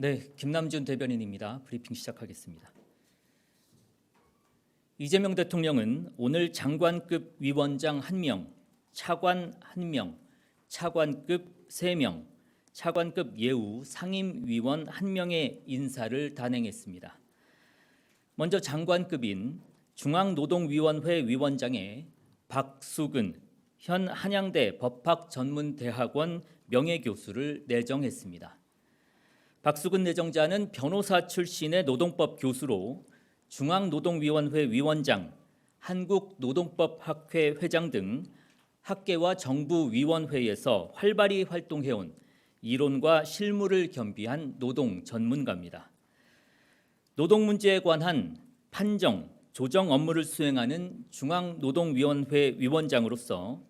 네, 김남준 대변인입니다. 브리핑 시작하겠습니다. 이재명 대통령은 오늘 장관급 위원장 1명, 차관 1명, 차관급 3명, 차관급 예우 상임위원 1명의 인사를 단행했습니다. 먼저 장관급인 중앙노동위원회 위원장에 박수근 현 한양대 법학전문대학원 명예교수를 내정했습니다. 박수근 내정자는 변호사 출신의 노동법 교수로 중앙노동위원회 위원장, 한국노동법학회 회장 등 학계와 정부 위원회에서 활발히 활동해온 이론과 실무를 겸비한 노동 전문가입니다. 노동 문제에 관한 판정, 조정 업무를 수행하는 중앙노동위원회 위원장으로서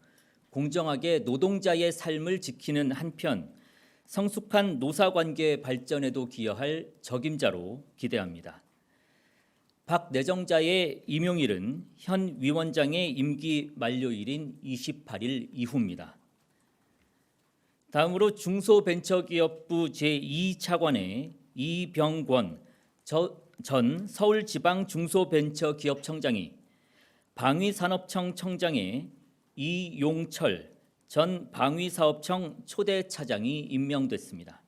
공정하게 노동자의 삶을 지키는 한편 성숙한 노사관계 발전에도 기여할 적임자로 기대합니다. 박 내정자의 임용일은 현 위원장의 임기 만료일인 28일 이후입니다. 다음으로 중소벤처기업부 제2차관의 이병권 전 서울지방중소벤처기업청장이 방위산업청 청장에 이용철 전 방위사업청 초대 차장이 임명됐습니다.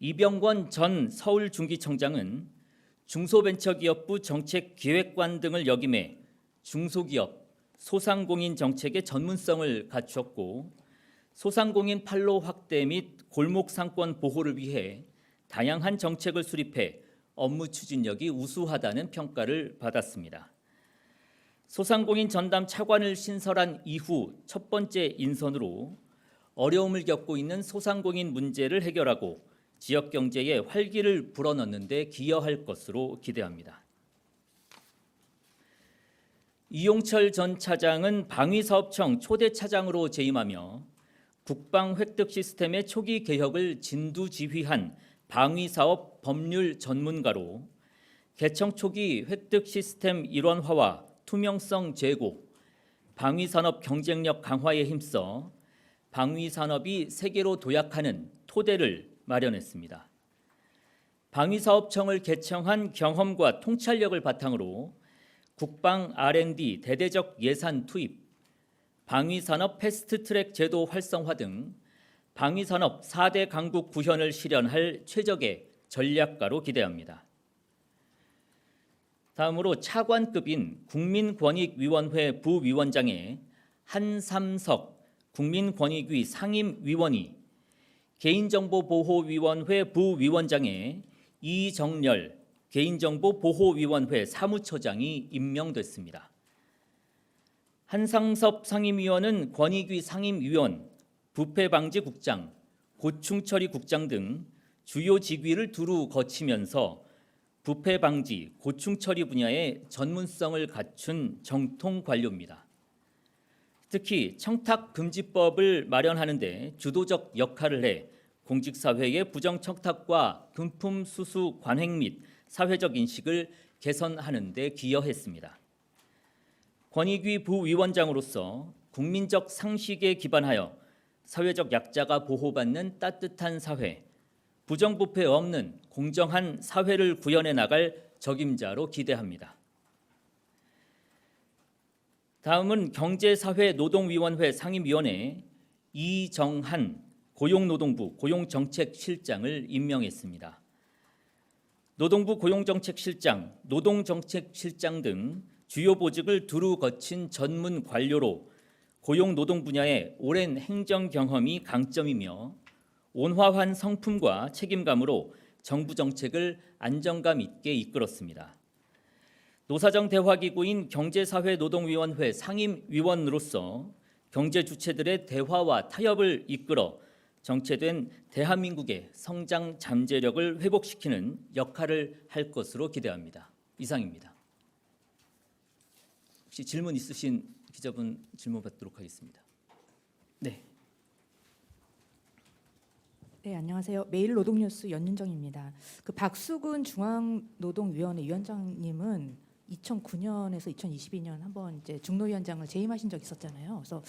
이병권 전 서울중기청장은 중소벤처기업부 정책기획관 등을 역임해 중소기업, 소상공인 정책의 전문성을 갖추었고 소상공인 판로 확대 및 골목 상권 보호를 위해 다양한 정책을 수립해 업무 추진력이 우수하다는 평가를 받았습니다. 소상공인 전담 차관을 신설한 이후 첫 번째 인선으로 어려움을 겪고 있는 소상공인 문제를 해결하고 지역 경제에 활기를 불어넣는 데 기여할 것으로 기대합니다. 이용철 전 차장은 방위사업청 초대 차장으로 재임하며 국방 획득 시스템의 초기 개혁을 진두지휘한 방위사업 법률 전문가로 개청 초기 획득 시스템 일원화와 투명성 제고, 방위산업 경쟁력 강화에 힘써 방위산업이 세계로 도약하는 토대를 마련했습니다. 방위사업청을 개청한 경험과 통찰력을 바탕으로 국방 R&D 대대적 예산 투입, 방위산업 패스트트랙 제도 활성화 등 방위산업 4대 강국 구현을 실현할 최적의 전략가로 기대합니다. 다음으로 차관급인 국민권익위원회 부위원장에 한삼석 국민권익위 상임위원이 개인정보보호위원회 부위원장에 이정렬 개인정보보호위원회 사무처장이 임명됐습니다. 한상섭 상임위원은 권익위 상임위원, 부패방지국장, 고충처리국장 등 주요 직위를 두루 거치면서 부패 방지, 고충 처리 분야의 전문성을 갖춘 정통 관료입니다. 특히 청탁 금지법을 마련하는 데 주도적 역할을 해 공직 사회의 부정 청탁과 금품 수수 관행 및 사회적 인식을 개선하는 데 기여했습니다. 권익위 부위원장으로서 국민적 상식에 기반하여 사회적 약자가 보호받는 따뜻한 사회, 부정부패 없는 공정한 사회를 구현해 나갈 적임자로 기대합니다. 다음은 경제사회노동위원회 상임위원회 이정한 고용노동부 고용정책실장을 임명했습니다. 노동부 고용정책실장, 노동정책실장 등 주요 보직을 두루 거친 전문 관료로 고용노동 분야의 오랜 행정 경험이 강점이며 온화한 성품과 책임감으로 정부 정책을 안정감 있게 이끌었습니다. 노사정 대화기구인 경제사회노동위원회 상임위원으로서 경제 주체들의 대화와 타협을 이끌어 정체된 대한민국의 성장 잠재력을 회복시키는 역할을 할 것으로 기대합니다. 이상입니다. 혹시 질문 있으신 기자분 질문 받도록 하겠습니다. 네. 네, 안녕하세요. 매일 노동뉴스 연윤정입니다. 그 박수근 중앙노동위원회 위원장님은 2009년에서 2022년 한번 이제 중노위원장을 재임하신 적 있었잖아요. 그래서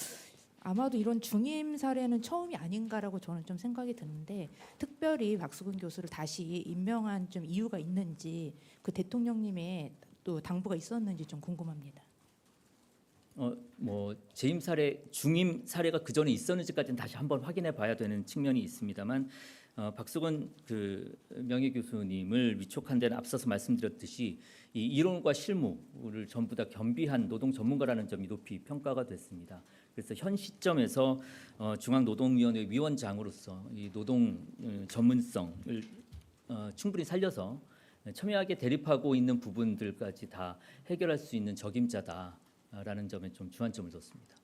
아마도 이런 중임 사례는 처음이 아닌가라고 저는 좀 생각이 드는데 특별히 박수근 교수를 다시 임명한 좀 이유가 있는지 그 대통령님의 또 당부가 있었는지 좀 궁금합니다. 어 뭐 재임 사례, 중임 사례가 그 전에 있었는지까지는 다시 한번 확인해 봐야 되는 측면이 있습니다만 어, 박수근 그 명예 교수님을 위촉한 데는 앞서서 말씀드렸듯이 이 이론과 실무를 전부 다 겸비한 노동 전문가라는 점이 높이 평가가 됐습니다. 그래서 현 시점에서 어, 중앙노동위원회 위원장으로서 이 노동 어, 전문성을 어, 충분히 살려서 첨예하게 대립하고 있는 부분들까지 다 해결할 수 있는 적임자다 라는 점에 좀 주안점을 뒀습니다.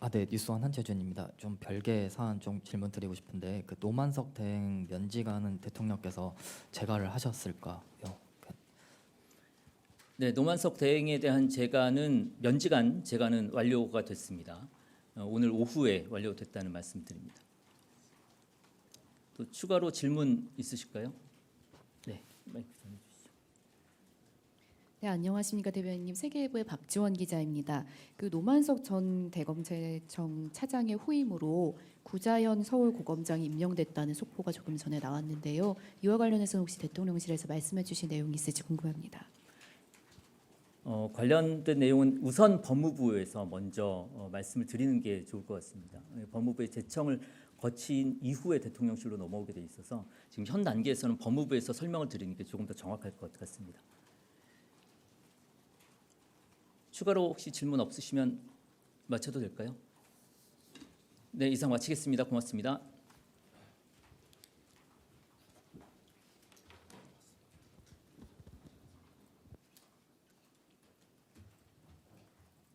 아, 네, 뉴스원 한재준입니다. 좀 별개 사안 좀 질문 드리고 싶은데 그 노만석 대행 면직하는 대통령께서 재가를 하셨을까요? 네, 노만석 대행에 대한 재가는 면직안 재가는 완료가 됐습니다. 어, 오늘 오후에 완료됐다는 말씀드립니다. 또 추가로 질문 있으실까요? 네, 마이크 전해주시죠. 네, 안녕하십니까 대변인님 세계일보의 박지원 기자입니다. 그 노만석 전 대검찰청 차장의 후임으로 구자현 서울고검장이 임명됐다는 속보가 조금 전에 나왔는데요. 이와 관련해서 혹시 대통령실에서 말씀해주신 내용이 있을지 궁금합니다. 어, 관련된 내용은 우선 법무부에서 먼저 어, 말씀을 드리는 게 좋을 것 같습니다. 예, 법무부의 제청을 거친 이후에 대통령실로 넘어오게 돼 있어서 지금 현 단계에서는 법무부에서 설명을 드리는 게 조금 더 정확할 것 같습니다. 추가로 혹시 질문 없으시면 마쳐도 될까요? 네, 이상 마치겠습니다. 고맙습니다.